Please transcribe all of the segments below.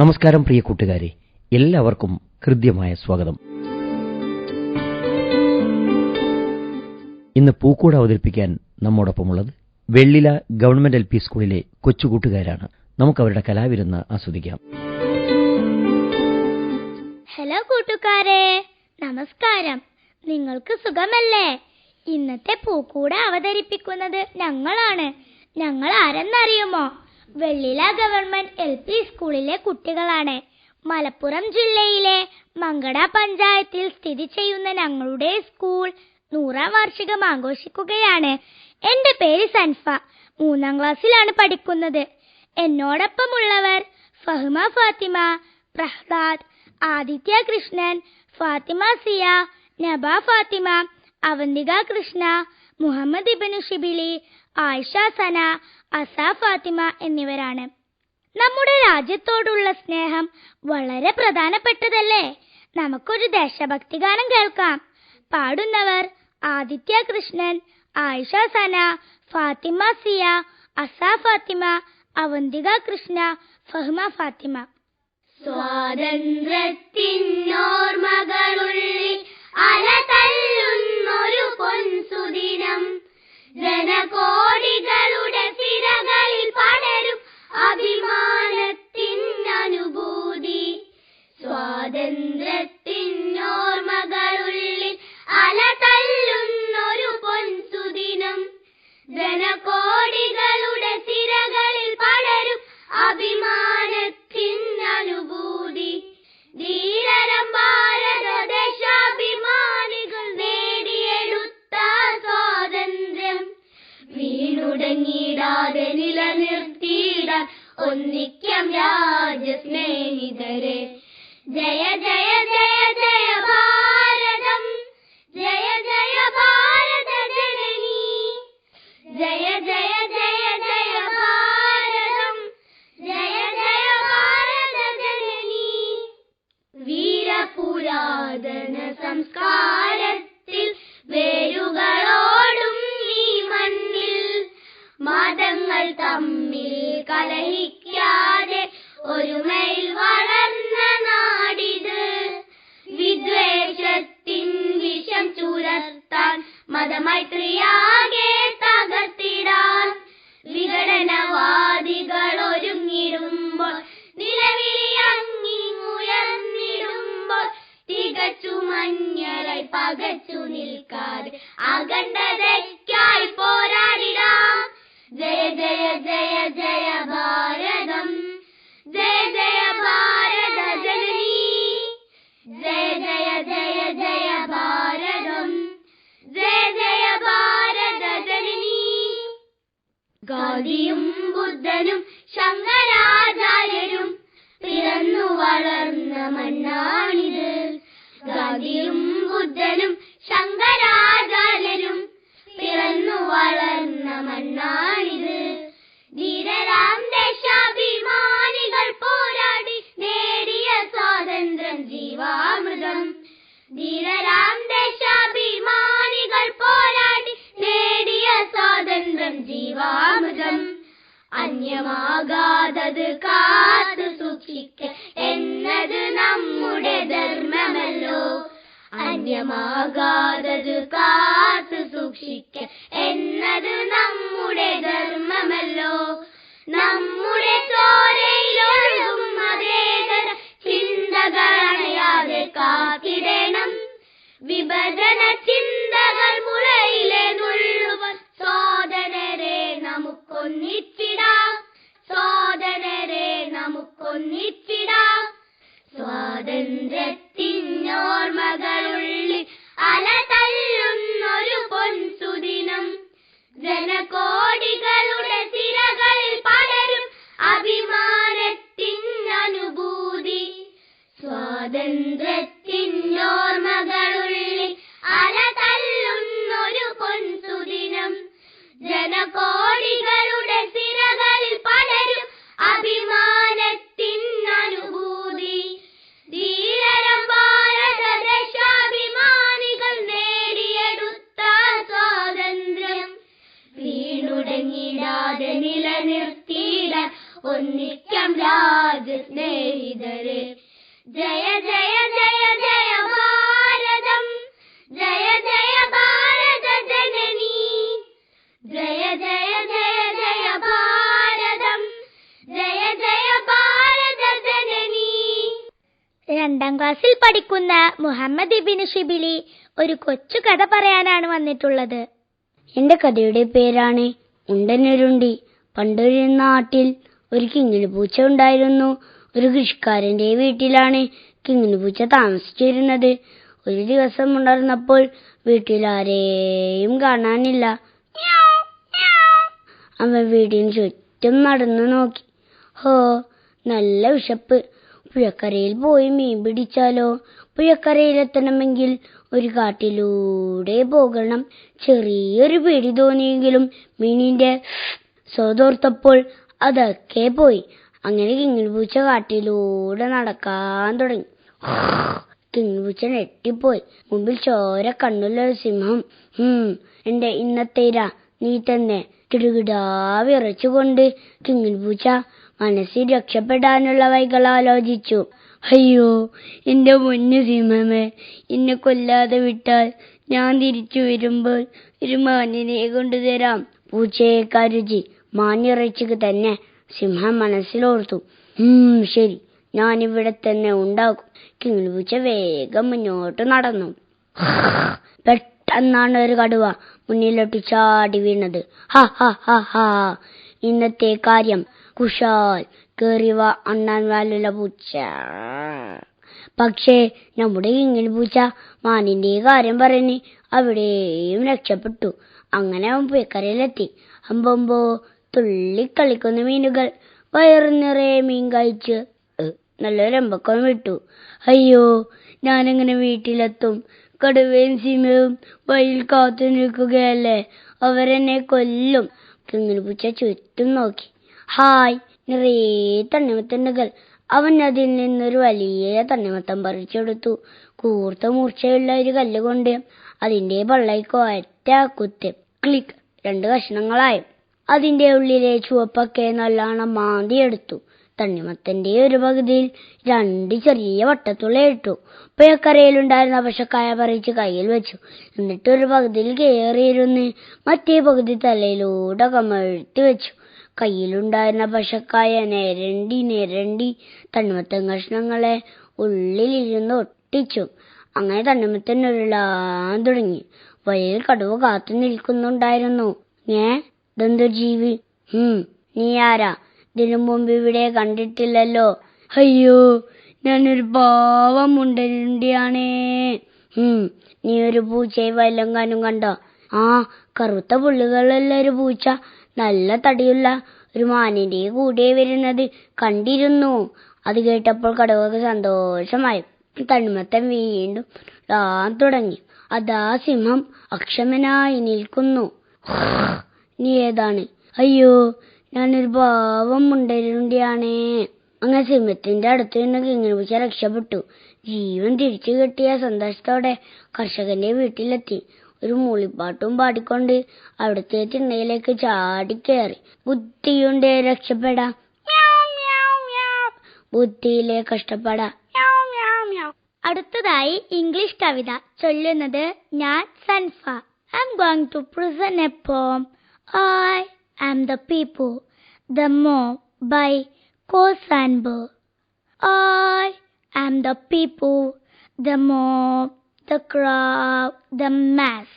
നമസ്കാരം പ്രിയ കൂട്ടുകാരെ. എല്ലാവർക്കും ഹൃദ്യമായ സ്വാഗതം. ഇന്ന് പൂക്കോട് അവതരിപ്പിക്കാൻ നമ്മോടൊപ്പമുള്ളത് വെള്ളില ഗവൺമെന്റ് എൽ പി സ്കൂളിലെ കൊച്ചുകൂട്ടുകാരാണ്. നമുക്ക് അവരുടെ കലാവിരുന്ന് ആസ്വദിക്കാം. ഹലോ കൂട്ടുകാരെ. നമസ്കാരം. നിങ്ങൾക്ക് സുഖമല്ലേ? ഇന്നത്തെ പൂക്കൂട അവതരിപ്പിക്കുന്നത് ഞങ്ങളാണ്. ഞങ്ങൾ ആരെന്നറിയുമോ? വെള്ളില ഗവൺമെന്റ് എൽ പി സ്കൂളിലെ കുട്ടികളാണ്. മലപ്പുറം ജില്ലയിലെ മങ്കട പഞ്ചായത്തിൽ സ്ഥിതി ചെയ്യുന്ന ഞങ്ങളുടെ സ്കൂൾ നൂറാം വാർഷികം ആഘോഷിക്കുകയാണ്. എന്റെ പേര് സൻഫ. മൂന്നാം ക്ലാസ്സിലാണ് പഠിക്കുന്നത്. എന്നോടൊപ്പമുള്ളവർ ഫഹ്മ ഫാത്തിമ പ്രഹ്ലാദ് ആദിത്യ കൃഷ്ണൻ ഫാത്തിമ സിയ നബ ഫാത്തിമ അവന്തിക കൃഷ്ണ മുഹമ്മദ് ഇബിനു ഷിബിലി ആയിഷ സന അസ ഫാത്തിമ എന്നിവരാണ്. നമ്മുടെ രാജ്യത്തോടുള്ള സ്നേഹം വളരെ പ്രധാനപ്പെട്ടതല്ലേ? നമുക്കൊരു ദേശഭക്തി ഗാനം കേൾക്കാം. പാടുന്നവർ ആദിത്യ കൃഷ്ണൻ ആയിഷ സന ഫാത്തിമ സിയ അസ ഫാത്തിമ അവന്തിക കൃഷ്ണ ഫഹ്മ ഫാത്തിമ. സ്വാതന്ത്ര്യത്തിനോർമകളുള്ളിൽ സംസ്കാരത്തിൽ വേരുകളോടും ഈ മണ്ണിൽ മതങ്ങൾ തമ്മിൽ കലഹിക്കാതെ ഗാന്ധിയും ബുദ്ധനും ശങ്കരാചാര്യരും പിറന്നു വളർന്ന മണ്ണാണിത്. ഗാന്ധിയും ബുദ്ധനും ശങ്കരാചാര്യരും പിറന്നു വളർന്ന മണ്ണാണിത്. ധീരരാം ദേശാഭിമാനികൾ പോരാടി നേടിയ സ്വാതന്ത്ര്യം ജീവാമൃതം. ധീരരാം ദേശാഭിമാനികൾ പോരാടി ജീവാമൃതം. അന്യമാകാതത് കാത്തു സൂക്ഷിക്ക. എന്നത് നമ്മുടെ ധർമ്മമല്ലോ. അന്യമാകാതത് കാത്തു സൂക്ഷിക്ക. എന്നത് നമ്മുടെ ധർമ്മമല്ലോ. നമ്മുടെ ചോരയിലൊഴുകും മതേതര ചിന്തകളണയാതെ കാത്തിടണം. വിഭജന ചിന്തകൾ മുളയിലെ ജയ ജയ ജയ ജയ ഭാരതം. ജയ ജയ ഭാരത ജനനി. ജയ ജയ ജയ ജയ ഭാരതം. ജയ ജയ ഭാരത ജനനി. രണ്ടാം ക്ലാസ്സിൽ പഠിക്കുന്ന മുഹമ്മദ് ഇബിന് ഷിബിലി ഒരു കൊച്ചു കഥ പറയാനാണ് വന്നിട്ടുള്ളത്. എന്റെ കഥയുടെ പേരാണ് ഉണ്ടനുരുണ്ടി. പണ്ടൊരു നാട്ടിൽ ഒരു കിങ്ങിണി പൂച്ച ഉണ്ടായിരുന്നു. ഒരു കൃഷിക്കാരന്റെ വീട്ടിലാണ് കിങ്ങിണി പൂച്ച താമസിച്ചിരുന്നത്. ഒരു ദിവസം ഉണർന്നപ്പോൾ വീട്ടിലാരെയും കാണാനില്ല. അവൻ വീടിന് ചുറ്റും നടന്നു നോക്കി. ഹോ നല്ല വിശപ്പ്. പുഴക്കരയിൽ പോയി മീൻ പിടിച്ചാലോ? പുഴക്കരയിലെത്തണമെങ്കിൽ ഒരു കാട്ടിലൂടെ പോകണം. ചെറിയൊരു പേടി തോന്നിയെങ്കിലും മീനിന്റെ സ്വതോർത്തപ്പോൾ അതൊക്കെ പോയി. അങ്ങനെ കിങ്ങിണിപ്പൂച്ച കാട്ടിലൂടെ നടക്കാൻ തുടങ്ങി. കിങ്ങിണിപ്പൂച്ച ഞെട്ടിപ്പോയി. മുമ്പിൽ ചോര കണ്ണുള്ള സിംഹം. ഹും എന്റെ ഇന്നത്തെ നീ തന്നെ കിടുകിടാ വിറച്ചുകൊണ്ട് കിങ്ങിണിപ്പൂച്ച മനസ്സിൽ രക്ഷപ്പെടാനുള്ള വൈകൾ ആലോചിച്ചു. അയ്യോ എന്റെ മുന്നു സിംഹമേ എന്നെ കൊല്ലാതെ വിട്ടാൽ ഞാൻ തിരിച്ചു വരുമ്പോൾ ഒരു മാനിനെ കൊണ്ടുതരാം. പൂച്ചയെ കരുതി മാനിറച്ചിക്ക് തന്നെ സിംഹം മനസ്സിലോർത്തു. ഉം ശരി. ഞാൻ ഇവിടെ തന്നെ ഉണ്ടാകും. കിങ്ങിണിപ്പൂച്ച വേഗം മുന്നോട്ട് നടന്നു. പെട്ടെന്നാണ് ഒരു കടുവ മുന്നിലോട്ട് ചാടി വീണത്. ഹാ ഹാ ഹാ ഹാ. ഇന്നത്തെ കാര്യം. കുശാൽ കേറിവ അണ്ണാൻ വാലുള്ള പൂച്ച. പക്ഷേ നമ്മുടെ ഇങ്ങനെ പൂച്ച മാനിന്റെ കാര്യം പറഞ്ഞ് അവിടെയും രക്ഷപ്പെട്ടു. അങ്ങനെ അവൻ പുയക്കരയിലെത്തി. അമ്പമ്പോ തുള്ളിക്കളിക്കുന്ന മീനുകൾ. വയറു നിറയെ മീൻ കഴിച്ച് നല്ല നല്ലൊരു വിട്ടു. അയ്യോ ഞാനെങ്ങനെ വീട്ടിലെത്തും? കടുവയും സിംഹവും വഴിയിൽ കാത്തു നിൽക്കുകയല്ലേ? അവരെന്നെ കൊല്ലും. പൂച്ച ചുറ്റും നോക്കി. ഹായ് നിറയെ തണ്ണിമത്തണ്ണുകൾ അവൻ അതിൽ നിന്നൊരു വലിയ തണ്ണിമത്തം പറിച്ചെടുത്തു. കൂർത്ത മൂർച്ചയുള്ള ഒരു കല്ലുകൊണ്ട് അതിന്റെ പള്ളയ്ക്ക് ഒറ്റ കുത്ത്. ക്ലിക്ക് രണ്ട് കഷ്ണങ്ങളായി. അതിന്റെ ഉള്ളിലെ ചുവപ്പൊക്കെ നല്ലോണം മാന്തിയെടുത്തു. തണ്ണിമത്തന്റെ ഒരു പകുതിയിൽ രണ്ട് ചെറിയ വട്ടത്തുള്ള ഇട്ടു. പുഴക്കരയിലുണ്ടായിരുന്ന പശക്കായ പറിച്ച് കയ്യിൽ വെച്ചു. എന്നിട്ട് ഒരു പകുതിയിൽ കയറിയിരുന്ന് മറ്റേ പകുതി തലയിലൂടെ കമഴ്ത്തി വെച്ചു. കയ്യിലുണ്ടായിരുന്ന പശക്കായ നിരണ്ടി നിരണ്ടി തണ്ണിമത്തൻ കഷ്ണങ്ങളെ ഉള്ളിലിരുന്ന് ഒട്ടിച്ചു. അങ്ങനെ തണ്ണിമത്തൻ ഉരുളാൻ തുടങ്ങി. വഴിയിൽ കടുവ കാത്തു നിൽക്കുന്നുണ്ടായിരുന്നു. ഏ? ഇതെന്തൊരു ജീവി ഹും നീ ആരാ? ഇതിനു മുമ്പ് ഇവിടെ കണ്ടിട്ടില്ലല്ലോ. അയ്യോ ഞാനൊരു പാവം മുണ്ടനുണ്ടിയാണേ. ഹും നീ ഒരു പൂച്ചയെ വല്ലങ്ങാനും കണ്ടോ? ആ കറുത്ത പുള്ളികളുള്ള ഒരു പൂച്ച? നല്ല തടിയുള്ള ഒരു മാനിന്റെ കൂടെ വരുന്നത് കണ്ടിരുന്നു. അത് കേട്ടപ്പോൾ കടുവക്ക് സന്തോഷമായി. തണ്ണിമത്തൻ വീണ്ടും തുടങ്ങി. അതാ സിംഹം അക്ഷമനായി നിൽക്കുന്നു. നീ ഏതാണ് അയ്യോ ഞാനൊരു പാവം മുണ്ടരുണ്ടിയാണേ അങ്ങനെ സിംഹത്തിന്റെ അടുത്ത് നിന്ന് കിങ്ങിണിപ്പൂച്ച രക്ഷപ്പെട്ടു. ജീവൻ തിരിച്ചു കിട്ടിയ സന്തോഷത്തോടെ കർഷകന്റെ വീട്ടിലെത്തി. ഒരു മൂളിപ്പാട്ടും പാടിക്കൊണ്ട് അവിടുത്തെ തിണ്ണയിലേക്ക് ചാടിക്കയറി ബുദ്ധിയുണ്ട് രക്ഷപ്പെടാം. ബുദ്ധിയിലെ കഷ്ടപ്പെടാം. അടുത്തതായി ഇംഗ്ലീഷ് കവിത ചൊല്ലുന്നത് ഞാൻ സൻഫ. I am going to prison a poem I am the people, the mob by Cole Sandberg. I am the people, the mob, the crowd, the mass.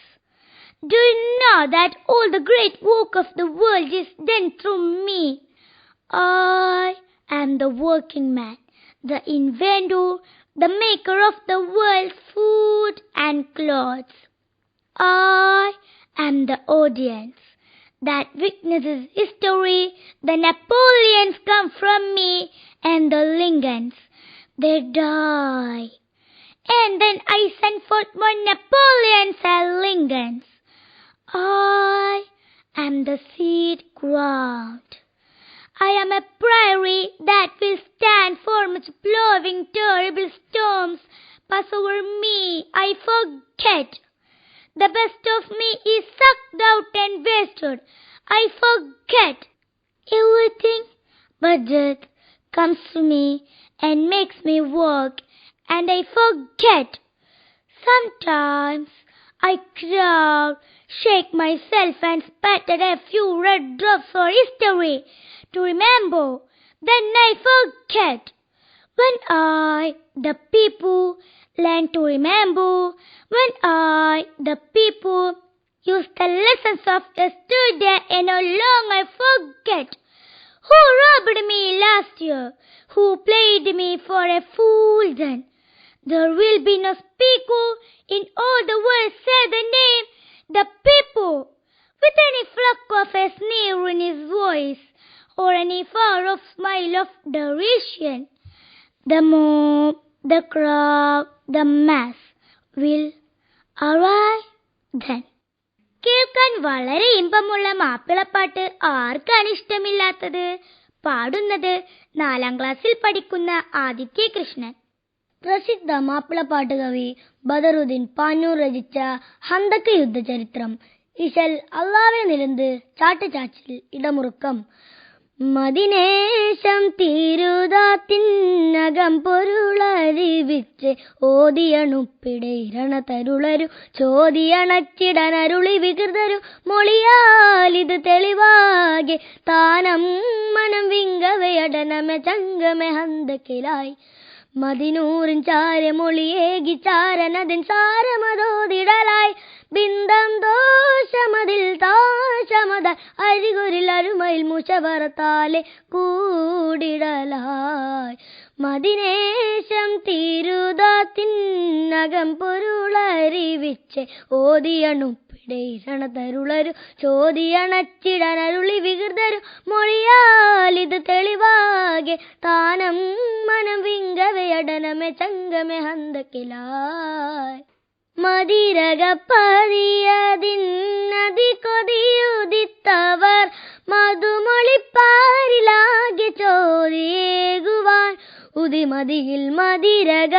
Do you know that all the great work of the world is done through me? I am the working man, the inventor, the maker of the world's food and clothes. I am the audience that witnesses history. The Napoleons come from me, and the Lincolns they die. And then I send forth more Napoleons and Lincolns. I am the seed ground. I am a prairie that will stand for much blowing terrible storms pass over me. I forget. The best of me is sucked out and wasted. I forget everything but death comes to me and makes me work, and I forget. Sometimes I cry, shake myself, and spatter a few red drops for history to remember. Then I forget. When I, the people, learn to remember, when I, the people, use the lessons of yesterday and no longer forget. Who robbed me last year? Who played me for a fool then? There will be no speaker in all the world say the name, the people, with any fluck of a sneer in his voice, or any far off smile of derision. The mob, the crop, the mass will arrive then. കേൾക്കാൻ വളരെ ഇമ്പമുള്ള മാപ്പിളപ്പാട്ട് ആർക്കാണ് ഇഷ്ടമില്ലാത്തത്? പാടുന്നത് നാലാം ക്ലാസ്സിൽ പഠിക്കുന്ന ആദിത്യ കൃഷ്ണൻ. പ്രസിദ്ധ മാപ്പിളപ്പാട്ട് കവി ബദറുദ്ദീൻ പാനൂർ രചിച്ച ഹന്തക്ക് യുദ്ധചരിത്രം. ഇശൽ അള്ളാവെ നിലന്ത് ചാട്ടുചാച്ചിൽ ഇടമുറുക്കം. മദിനേശം തിരുതാത്തിന്നകം പൊരുളരിവിച്ച് ഓതിയണുപ്പിടയിരണ തരുളരു ചോദിയണച്ചിടനരുളി വികൃതരു. മൊളിയാലിത് തെളിവാകെ താനം മനം വിങ്കവയടനമെ ചങ്കമെ ഹന്തക്കിലായി. മതിനൂറിൻ ചാരമൊളിയേകി ചാരനതിൻ സാരമതോതിടലായി. ബിന്ദം ദോഷമതിൽ താശമത അരികുരിൽ അരുമയിൽ മുഷവറത്താലെ കൂടിടലായി. മതിനേശം തീരുതാത്തിനകം പൊരുളറിവിച്ച് ഓതിയണുപ്പിടയിരണ തരുളരു ചോദിയണച്ചിടനരുളി വികൃതരു. മൊഴിയാലിത് തെളിവാകെ താനം മനം വിങ്കവയടനമെ ചങ്കമെ ഹന്തക്കിലായി. മതിരകപ്പതിയതിന്നതി കൊതിയുദിത്തവർ മധുമൊളിപ്പാരിലാകെ ചോദിയേകുവാൻ ഉതിമതിയിൽ മതിരകപ്പതിയതിൽ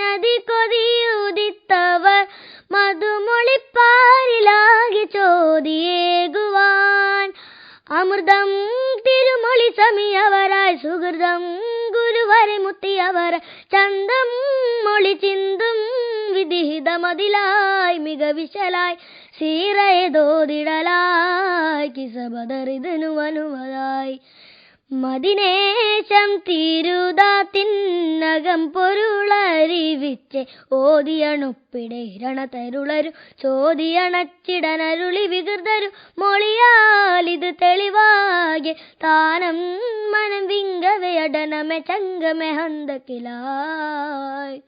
നദി കൊതിയുദിത്തവർ മധുമൊളിപ്പാരിലാകെ ചോദിയേകുവാൻ അമൃതം തിരുമൊളി സമിയവരായ സുഹൃതം ഗുരുവരെ മുത്തിയവർ ചന്തം മൊളി ചിന്തും വിധിഹിതമതിലായി മികവിശലായി സീറയതോതിടലായി കിസബദറിതനു വനുവതായി തിരുതാത്തിന്നകം പൊരുളറിവിച്ച് ഓതിയണുപ്പിടെ ഇരണ തരുളരു ചോദിയണച്ചിടനരുളി വികൃതരു മൊളിയാലിത് തെളിവാകെ താനം മനം വിങ്കവയടനമെ ചങ്കമെ ഹന്തക്കിലായി.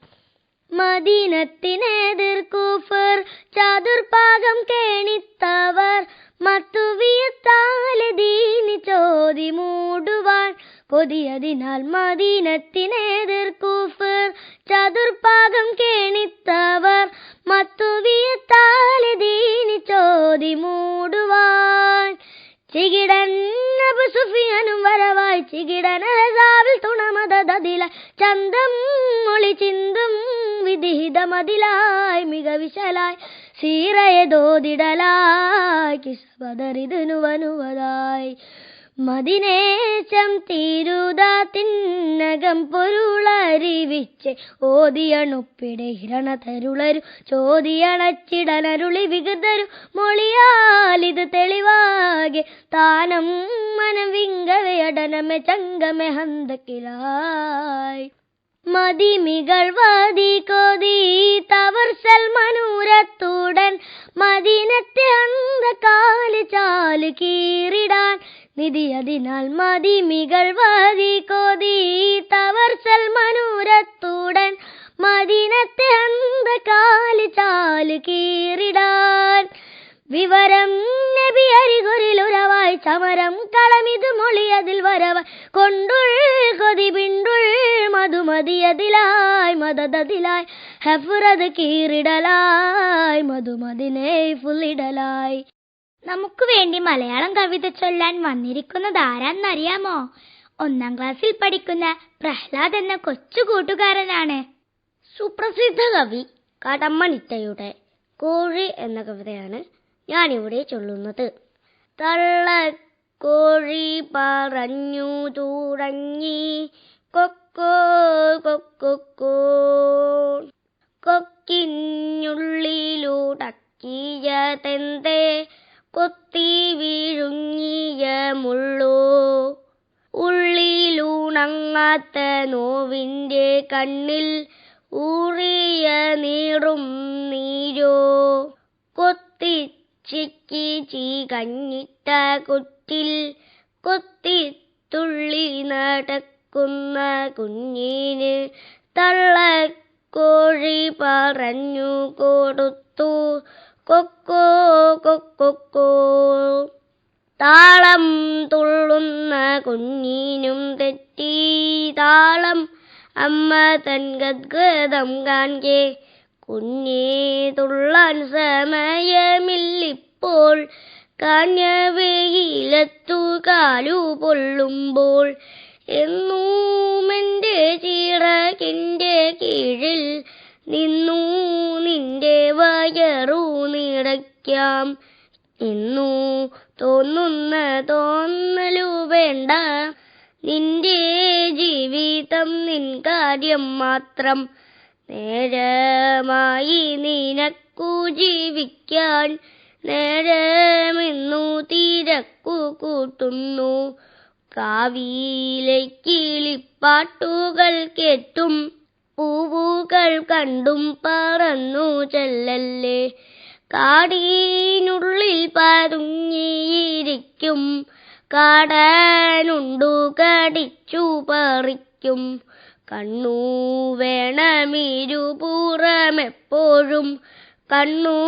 മദീനത്തിനെതിർക്കൂഫർ ചതുർഭാഗം കേണിത്തവർ മത്തുവിയത്താലെ ദീനി ചോതി മൂടുവാൻ കൊതിയതിനാൽ മദീനത്തിനെതിർക്കൂഫർ ഓതിയണുപ്പിടയിരണ തരുളരു ചോദിയണച്ചിടനരുളി വികൃതരു മൊളിയാലിത് തെളിവാകെ താനം മനം വിങ്കവയടനമെ ചങ്കമെ ഹന്തക്കിലായി. മതിമികൾ വാതി കൊതി തവർ സൽമനൂരത്തുടൻ മദീനത്തെ കാലി ചാൽ കീറിടാൻ. നിധി അതിനാൽ മതിമികൾ വാതി കൊതി തവർ സൽമനൂരത്തുടൻ മദീനത്തെ അന്ധകാൽ ചാൽ കീറിടാൻ. വിവരം നബി അരികൊരിലുരവായി ചമരം കളമിത് മൊളിയതിൽ വരവ. കൊണ്ടുൾ കൊതി പിണ്ടുൾ മധുമതിയതിലായി. മദതതിലായി. ഹെഫുറത് കീറിടലായി. മധുമതിനെ ഫുള്ളിടലായി നമുക്ക് വേണ്ടി മലയാളം കവിത ചൊല്ലാൻ വന്നിരിക്കുന്നത് ആരാന്നറിയാമോ? ഒന്നാം ക്ലാസ്സിൽ പഠിക്കുന്ന പ്രഹ്ലാദ് എന്ന കൊച്ചു കൂട്ടുകാരനാണ്. സുപ്രസിദ്ധ കവി കടമ്മണിത്തയുടെ കോഴി എന്ന കവിതയാണ് ഞാനിവിടെ ചൊല്ലുന്നത്. തള്ള തള്ളക്കോഴി പറഞ്ഞു തുടങ്ങി. കൊക്കോ കൊക്കൊക്കോ കൊക്കിനുള്ളിലുടക്കിയതെന്തേ കൊത്തി വിഴുങ്ങിയ മുള്ളോ. ഉള്ളിലുണങ്ങാത്ത നോവിന്റെ കണ്ണിൽ ഊറിയ നീറും നീരോ. കൊത്തിച്ചിക്കി ചീകഞ്ഞിട്ട കുറ്റിൽ കൊത്തി തുള്ളി നടക്കുന്ന കുഞ്ഞിന് തള്ളക്കോഴി പറഞ്ഞു കൊടുത്തു. കൊക്കോ കൊക്കൊക്കോ താളം തുള്ളുന്ന കുഞ്ഞിനും തെറ്റി. താളം അമ്മ തൻ ഗദ്ഗതം കാൺകെ. കുഞ്ഞേ തുള്ളാൻ സമയമില്ലിപ്പോൾ. കാഞ്ഞ വെയിലത്തു കാലു പൊള്ളുമ്പോൾ. എന്നൂമെന്റെ ചിറകിന്റെ കീഴിൽ നിന്നു നിന്റെ വയറു നിറയ്ക്കാം. എന്നു തോന്നുന്ന തോന്നലു വേണ്ട. നിന്റെ ജീവിതം നിൻ കാര്യം മാത്രം. നേരമായി നിനക്കു ജീവിക്കാൻ നേരമെന്നു തിരക്കു കൂട്ടുന്നു. കാവിയിലെ കിളിപ്പാട്ടുകൾ കേട്ടും പൂവുകൾ കണ്ടും പറന്നു ചെല്ലല്ലേ. കാടിനുള്ളിൽ പതുങ്ങിയിരിക്കും. കാടാനുണ്ടു കടിച്ചു പറിക്കും. കണ്ണു വേണമിരുപുറമെപ്പോഴും കണ്ണു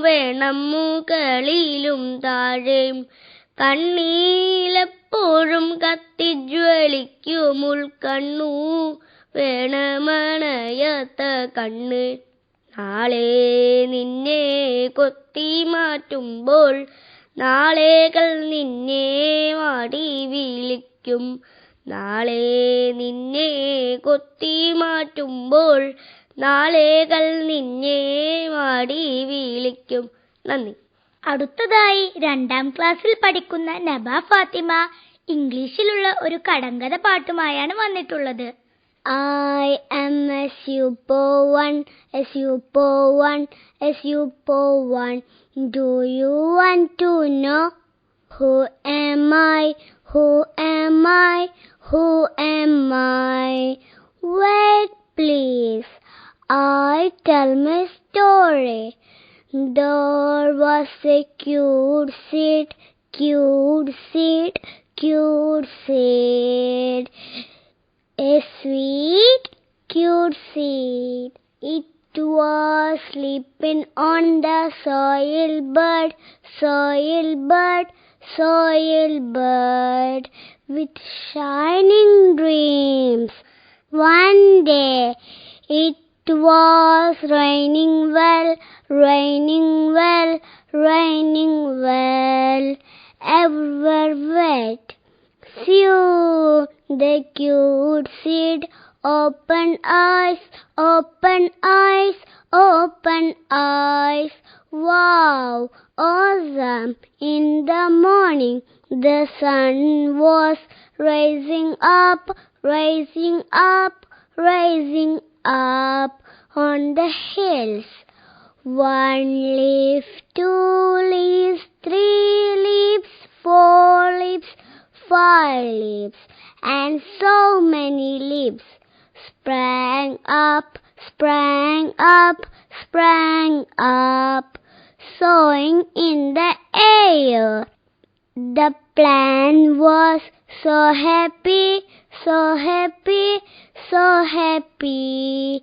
വേണം മുകളിലും താഴെയും. കണ്ണീലെപ്പോഴും കത്തിജ്വലിക്കും ഉൾക്കണ്ണു വേണമണയത്ത കണ്ണ്. നാളെ നിന്നെ കൊത്തി മാറ്റുമ്പോൾ നാളേകൾ നിന്നെ വാടി വിളിക്കും. നാളെ നിന്നെ കൊത്തി മാറ്റുമ്പോൾ നാളേകൾ നിന്നെ വാടി വിളിക്കും. നന്ദി. അടുത്തതായി രണ്ടാം ക്ലാസ്സിൽ പഠിക്കുന്ന നബ ഫാത്തിമ ഇംഗ്ലീഷിലുള്ള ഒരു കടങ്കഥ പാട്ടുമായാണ് വന്നിട്ടുള്ളത്. ഐ എം എസ് യു പോ വൺ എസ് യു പോ വൺ എസ് യു പോ one. Do you want to know who am I? Who am I? Who am I? Wait, please. I tell my story. There was a cute seed, cute seed, cute seed. A sweet, cute seed. It was sleeping on the soil bird, soil bird, soil bird, with shining dreams. One day it was raining well, raining well, raining well, ever wet. Soon the cute seed open eyes, open eyes, open eyes. Wow, awesome! In the morning the sun was rising up, rising up, rising up on the hills. One leaf, two leaves, three leaves, four leaves, five leaves, and so many leaves sprang up, sprang up, sprang up, soaring in the air. The plant was so happy, so happy, so happy,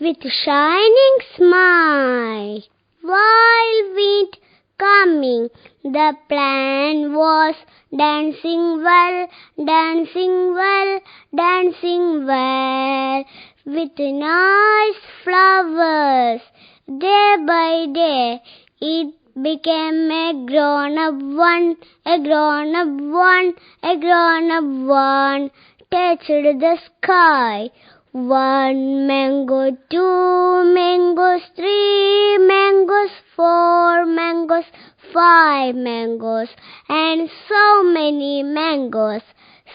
with shining smile. While wind coming. The plant was dancing well, dancing well, dancing well, with nice flowers. Day by day, it became a grown up one, a grown up one, a grown up one, touched the sky. One mango, two mangoes, three mangoes, four mangoes, five mangoes, and so many mangoes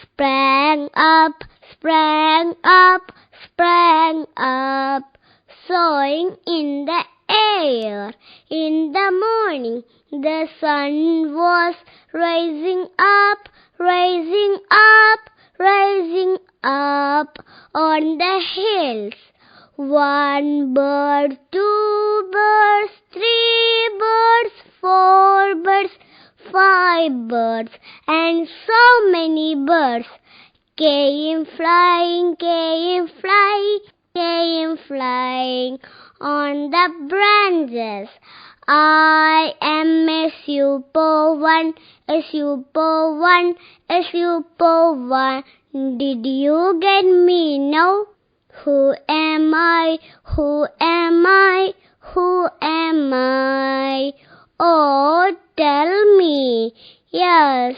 sprang up, sprang up, sprang up, soaring in the air. In the morning, the sun was rising up, rising up, rising up on the hills. One bird, two birds, three birds, four birds, five birds, and so many birds came flying, came flying, came flying on the branches. I am a super one, a super one, a super one. Did you get me now? Who am I? Who am I? Who am I? Oh, tell me. Yes,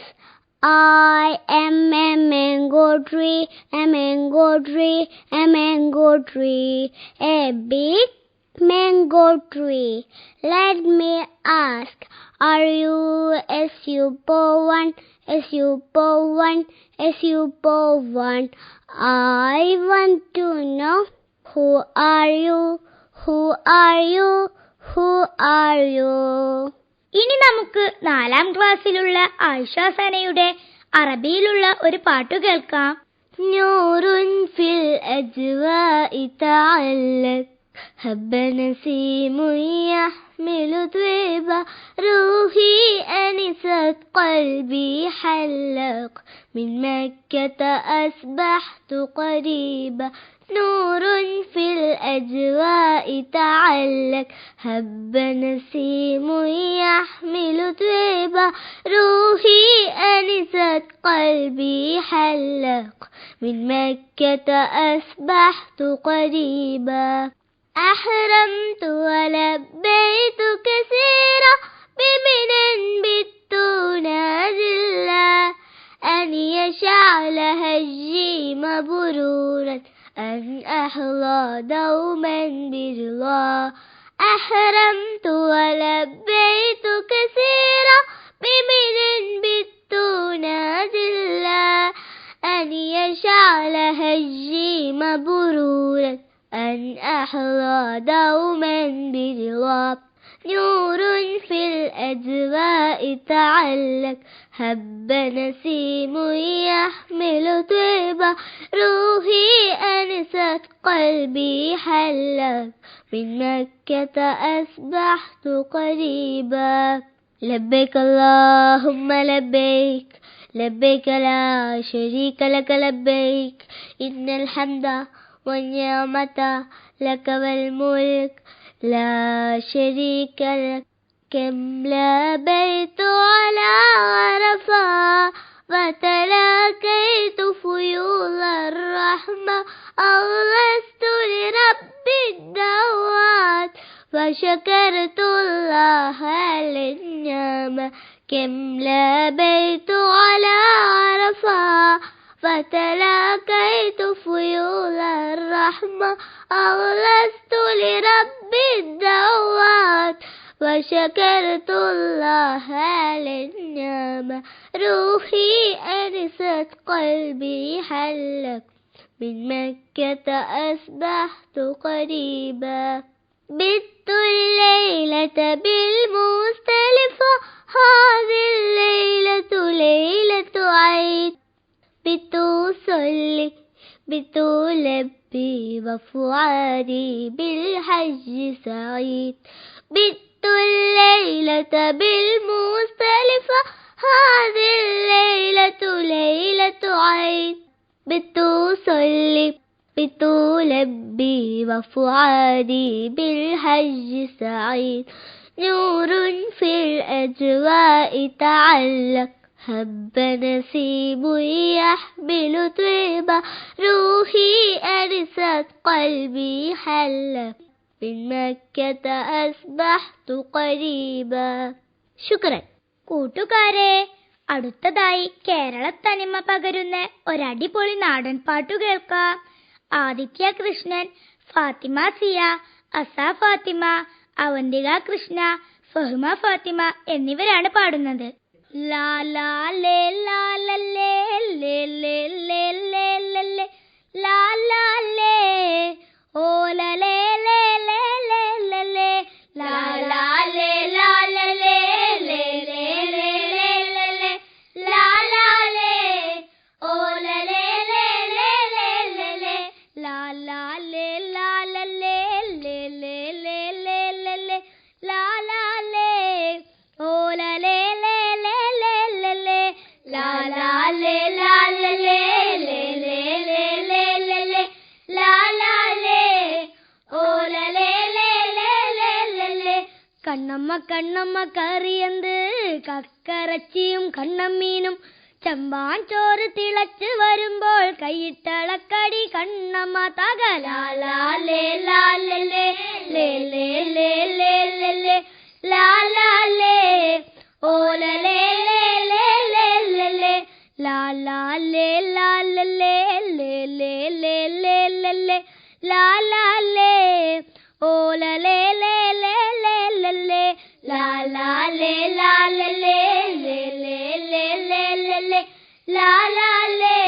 I am a mango tree, a mango tree, a mango tree, a big mango tree. Let me ask, are you SU41, SU41, SU41? I want to know who are you, who are you, who are you? ഇനി നമുക്ക് നാലാം ക്ലാസ്സിലുള്ള ആയിഷ സനയുടെ അറബിയിലുള്ള ഒരു പാട്ട് കേൾക്കാം നൂറുൻ ഫിൽ അജ്വാഇ തഅല്ലത് هب نسيم يحمل طيبة روحي أنست قلبي حلق من مكة أسبحت قريبا نور في الأجواء تعلق هب نسيم يحمل طيبة روحي أنست قلبي حلق من مكة أسبحت قريبا أحرمت ولبيت كثيرا بمن بت الله أن يشعل هجي مبرورا أن أحظى دوما برضا. أحرمت ولبيت كثيرا بمن بت الله أن يشعل هجي مبرورا أن أحظى دوما برضا نور في الأجواء تعلق. هب نسيم يحمل طيبة روحي أنست قلبي حلق. من مكة أسبحت قريبا. لبيك اللهم لبيك. لبيك لا شريك لك لبيك. إن الحمد والنعمة لك والملك لا شريك لك. كم لبيت على عرفة فتلاقيت فيوض الرحمة. أغلست لرب الدعوات فشكرت الله للنعمة. كم لبيت على عرفة فتلاقيت فيوض الرحمة أغلست لرب الدعوات وشكرت الله للنعمة روحي أنست قلبي حلق. من مكة أسبحت قريبا. بت الليلة بالمستلفة هذه الليلة ليلة عيد. بتوصلي بتلبي بفؤادي بالحج سعيد. بت الليلة بالمختلفة هذه الليلة ليلة عيد. بتوصلي بتلبي بفؤادي بالحج سعيد. نور في الأجواء تعلق. هب نسيم يحمل طيبة روحي أنست قلبي حلق من مكة أصبحت قريبا شكرا കൂട്ടുകാരെ അടുത്തതായി കേരള തനിമ പകരുന്ന ഒരടിപൊളി നാടൻ പാട്ടു കേൾക്കാം ആദിത്യ കൃഷ്ണൻ ഫാത്തിമ സിയ അസ ഫാത്തിമ അവന്തിക കൃഷ്ണ ഫഹ്മ ഫാത്തിമ എന്നിവരാണ് പാടുന്നത് ला ला ले ले ले കണ്ണമ്മ കണ്ണമ്മ കറിയന്ത് കക്കറച്ചിയും കണ്ണമ്മീനും ചമ്പാൻ ചോറ് തിളച്ച് വരുമ്പോൾ കൈയിട്ടളക്കടി കണ്ണമ്മ തകലാലേ ലാലേ ലേ ലേ ലേ ലേ ലേ ലാലേ ലേ ലാലേ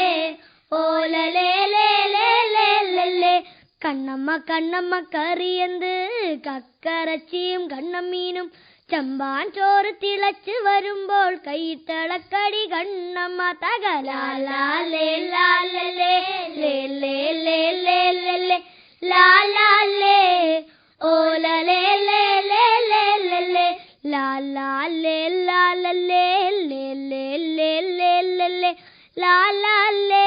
ഓലലേ ലേ ലേ ലേ ലേ കണ്ണമ്മ കണ്ണമ്മ കറിയന്ത് കക്കറച്ചിയും കണ്ണമ്മീനും ചമ്പാൻ ചോറ് തിളച്ച് വരുമ്പോൾ കൈത്തളക്കടി Kannamma തകലാലേ ലാലേ la la le la la le le le le le le le la la le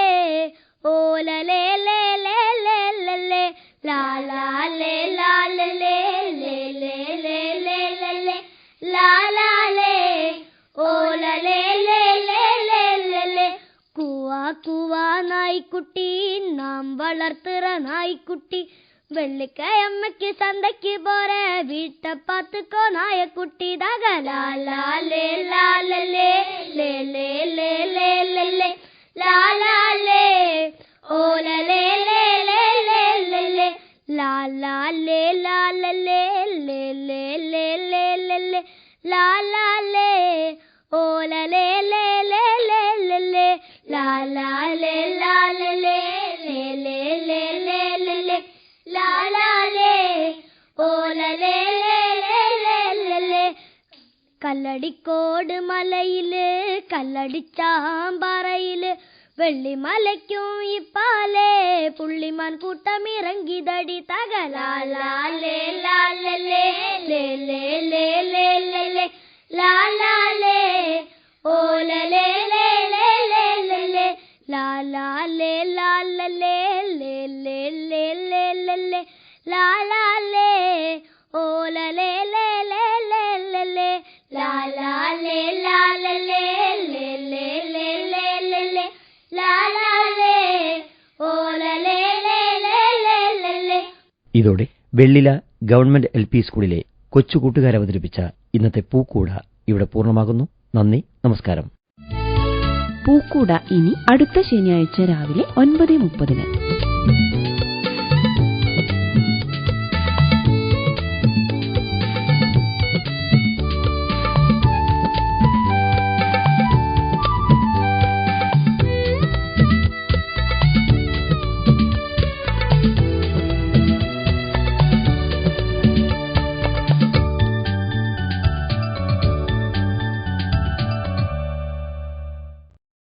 o la le le le le le le la la le la le le le le le le le le la la le o la le le le le le le குவா குவா நாய்க்குட்டி நாம் வளர்த்துற நாய்க்குட்டி வெள்ளிக்கிழமைக்கு சந்தைக்கு போற வீட்டை பார்த்துக்கோ நாய குட்டி தாக லாலா லே லாலே லே லே லே லே லே லே லே லாலா லே ஓல லே லே லே லே லே லே லாலா லே லாலே லே லே லே லே லே லே லே லாலா லே ஓல லே லே லே லே லே லாலா லே லாலே லே கல்லடிக்கோடு மலையிலே கல்லடிச்சாம்பாறையிலே வெள்ளி மலைக்கும் இப்பாலே புள்ளிமான் கூட்டம் இறங்கிதடி தகலாலே லாலே லாலே ஓலலே லாலே லாலே லாலே லாலே ഇതോടെ വെള്ളില ഗവൺമെന്റ് എൽ പി സ്കൂളിലെ കൊച്ചുകൂട്ടുകാർ അവതരിപ്പിച്ച ഇന്നത്തെ പൂക്കൂട ഇവിടെ പൂർണമാകുന്നു. നന്ദി നമസ്കാരം. പൂക്കൂട ഇനി അടുത്ത ശനിയാഴ്ച രാവിലെ ഒൻപത് മുപ്പതിന്.